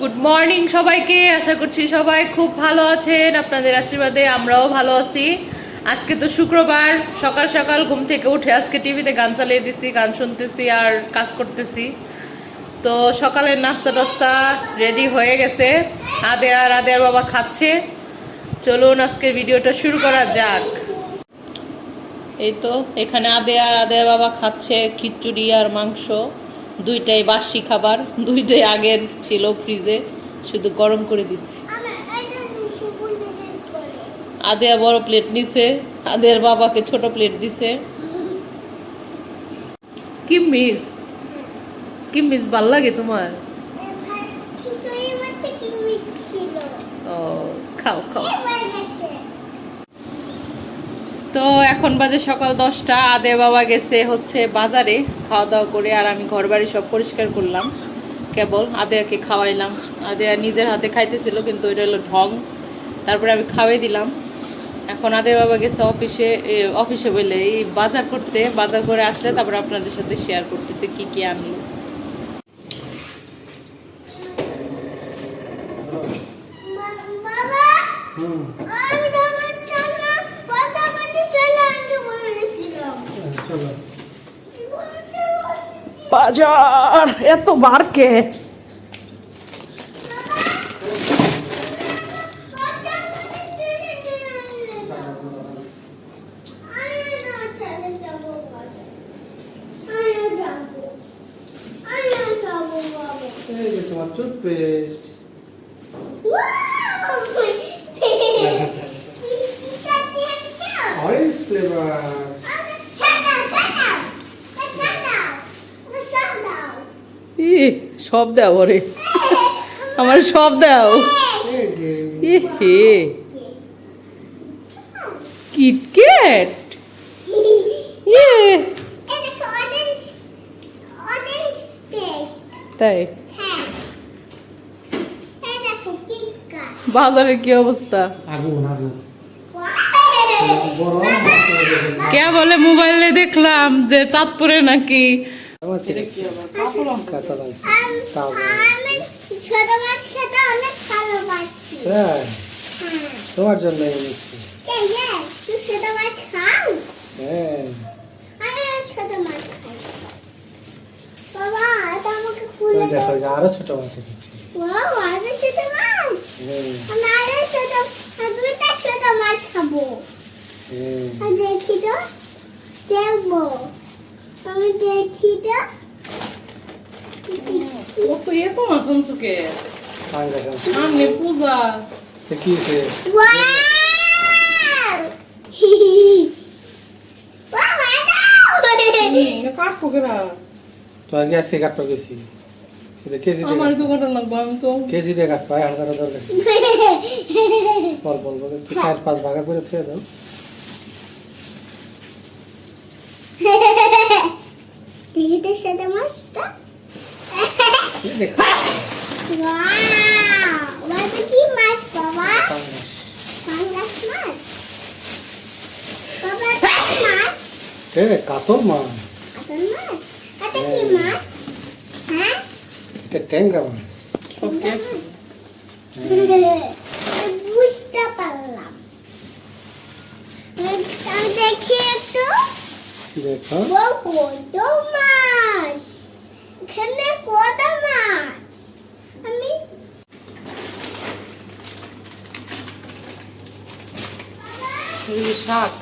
Good morning সবাইকে, আশা করছি সবাই খুব ভালো আছেন, আপনাদের আশীর্বাদে আমরাও ভালো আছি। আজকে তো শুক্রবার, সকাল সকাল ঘুম থেকে উঠে আজকে টিভিতে গান চালিয়ে দিছি, গান শুনতেছি আর কাজ করতেছি। তো সকালের নাস্তা টাস্তা রেডি হয়ে গেছে আদে আর আদেয়ার আদেয়ার বাবা খাচ্ছে। চলুন আজকে ভিডিওটা শুরু করা যাক। এই তো, এখানে আদে আর আদেয়ার আদেয়ার বাবা খাচ্ছে খিচুড়ি আর মাংস। দুইটাই বাসি খাবার দুইটাই আগের ছিল ফ্রিজে শুধু গরম করে দিচ্ছি। আদেয়া বড় প্লেট নিছে আদেয়ার বাবাকে ছোট প্লেট দিছে। কি মিস কি মিস ভালো লাগে তোমার? ও খাও খাও। তো এখন বাজে সকাল দশটা, আদে বাবা গেছে হচ্ছে বাজারে খাওয়া দাওয়া করে আর আমি ঘর বাড়ি সব পরিষ্কার করলাম, কেবল। আদেয়াকে খাওয়াইলাম। আদেয়া নিজের হাতে খাইতেছিল, কিন্তু ওইটা হলো ঢং। তারপরে আমি খাওয়াই দিলাম। এখন আদে বাবা গেছে অফিসে অফিসে বলে, এই বাজার করতে, বাজার করে আসলে তারপরে আপনাদের সাথে শেয়ার করতেছে কি কি আনলো। চলো বাজার এত বারকে এই যে তোমার টুথপেস্ট ই সব দাও ওরে। আমার সব দাও। এই যে হে। কিটক্যাট? ইয়ে। তাই? বাজারের কি অবস্থা? কে বলে মোবাইলে দেখলাম যে চাঁদপুরে নাকি কাঁচা লাগছে তাজা আমি ছোট মাছ খেতে অনেক ভালোবাসি হ্যাঁ। হ্যাঁ তোমার জন্য এনেছি তুই ছোট মাছ খাও? হ্যাঁ। ছোট মাছ খাই। বাবা আমাকে দেখো আরও ছোট মাছ এনেছি। বাবা আমি ছোট মাছ? হ্যাঁ। আমি আরও ছোট আমি দুইটা ছোট মাছ খাব। হ্যাঁ। আর দেখি তো দেখব। আমি দেখি তো ও তো এত মাছ আনছুকে আমি সামনে পূজা। কি কাটবো তোমার থেকে কাটতে গেছি। কেজি দিয়ে আমার তো লাগবো আমি তো। কেজি দিয়ে হালকা দরকার চার পাঁচ ভাগা করে থুয়ে দাও। দেখি তো সেটা মাছটা দেখো কি মাছ বাবা? পাঙ্গাস। পাঙ্গাস মাছ? বাবা মাছ? এ কাতল মাছ। আসল মাছ? এটা কি মাছ? হ্যাঁ? এটা ট্যাংরা মাছ। বুঝতে পারলাম। আমি দেখি একটু। দেখো এখানে কত মাছ আমি এই যে শাক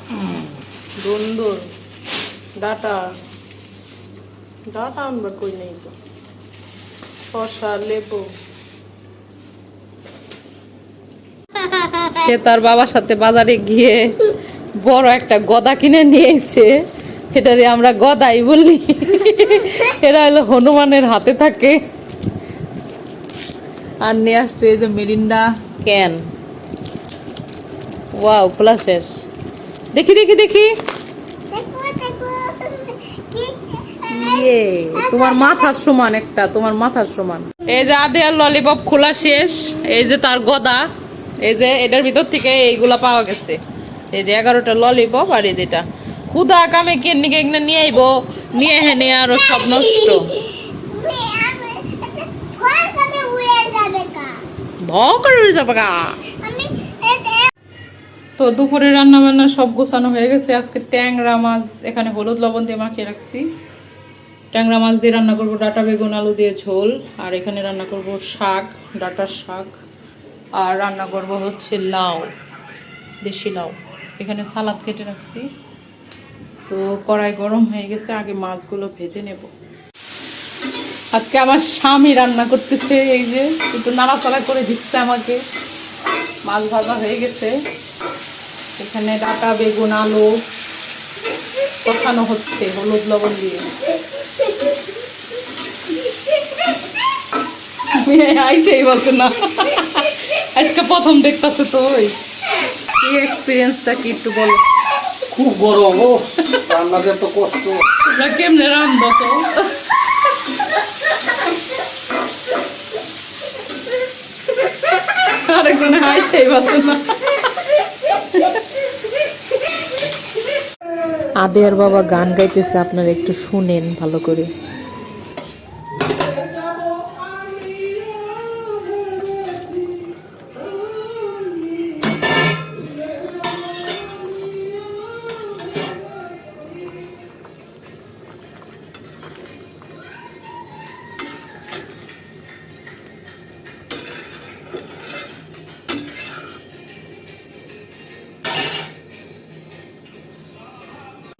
দন্দুর ডাটা। ডাটা আনবার কই নেই তো? শসা, লেবু। সে তার বাবার সাথে বাজারে গিয়ে বড় একটা গদা কিনে নিয়েছে এটা দিয়ে আমরা গদাই বলি। এরা হলো হনুমানের হাতে থাকে। আর নিয়ে আসছে এই যে মিরিন্ডা ক্যান ওয়াও খোলা শেষ। দেখি দেখি দেখি। ইয়ে তোমার মাথার সমান একটা তোমার মাথার সমান। এই যে আদেয়ার ললিপপ খোলা শেষ এই যে তার গদা এই যে এটার ভিতর থেকে এইগুলা পাওয়া গেছে। এই যে এগারোটা ললিপপ আর এই যেটা। হুদা কামে কে নিকে নিয়ে আইব? নিয়ে হেনে আরও সব নষ্ট। ফল কবে উড়ে যাবে ভ করে যাবে এটা তো দুপুরে রান্না বান্না সব গোছানো হয়ে গেছে। আজকে ট্যাংরা মাছ, এখানে হলুদ লবণ দিয়ে মাখিয়ে রাখছি। ট্যাংরা মাছ দিয়ে রান্না করব ডাটা বেগুন, আলু দিয়ে ঝোল। আর এখানে রান্না করব শাক, ডাটার শাক। আর রান্না করব হচ্ছে লাউ, দেশি লাউ। এখানে সালাদ কেটে রাখছি। তো কড়াই গরম হয়ে গেছে, আগে মাছগুলো ভেজে নেব। আজকে আমার স্বামী রান্না করতেছে, এই যে একটু নাড়াচাড়া করে দিচ্ছে আমাকে। মাছ ভাজা হয়ে গেছে। এখানে ডাটা বেগুন আলু কষানো হচ্ছে হলুদ লবণ দিয়ে। বলছে না। আজকে প্রথম দেখতেছে তো ওই। এই এক্সপিরিয়েন্সটা কি একটু বলো। খুব গরম ও রান্নাতে এত কষ্ট। তোমরা কেমনে রান্ধো তো? আরেকজনে আইসাই বলছে না। আদের বাবা গান গাইতেছে আপনারা একটু শুনেন ভালো করে।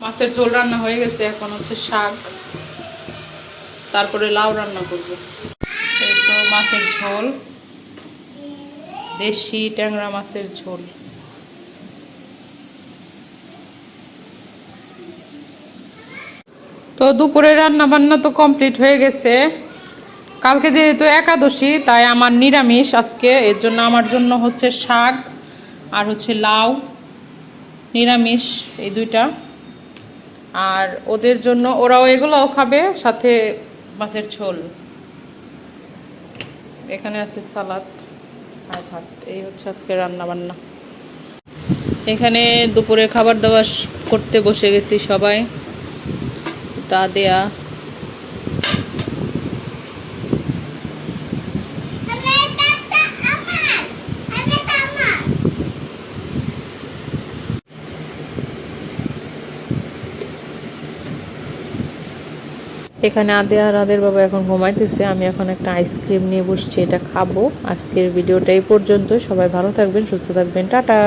মাছের ঝোল রান্না হয়ে গেছে, এখন হচ্ছে শাক, তারপরে লাউ রান্না করব। এই তো মাছের ঝোল, দেশি ট্যাংরা মাছের ঝোল। তো দুপুরে রান্না বান্না তো কমপ্লিট হয়ে গেছে। কালকে যেহেতু একাদশী, তাই আমার নিরামিষ আজকে, এর জন্য আমার জন্য হচ্ছে শাক আর হচ্ছে লাউ। নিরামিষ এই দুইটা। আর ওদের জন্য ওরাও এগুলোও খাবে, সাথে মাছের ঝোল। এখানে আছে সালাদ আর ভাত, এই হচ্ছে আজকে রান্নাবান্না। এখানে দুপুরে খাবার দাবার করতে বসে গেছি সবাই তা দেয়া আমি এটা আমার আমি এটা আমার এখানে আদে আর আদের বাবা এখন ঘুমাইতেছে, আমি এখন একটা আইসক্রিম নিয়ে বসছি, এটা খাব। আজকের ভিডিওটা এই পর্যন্ত সবাই ভালো থাকবেন, সুস্থ থাকবেন, টাটা।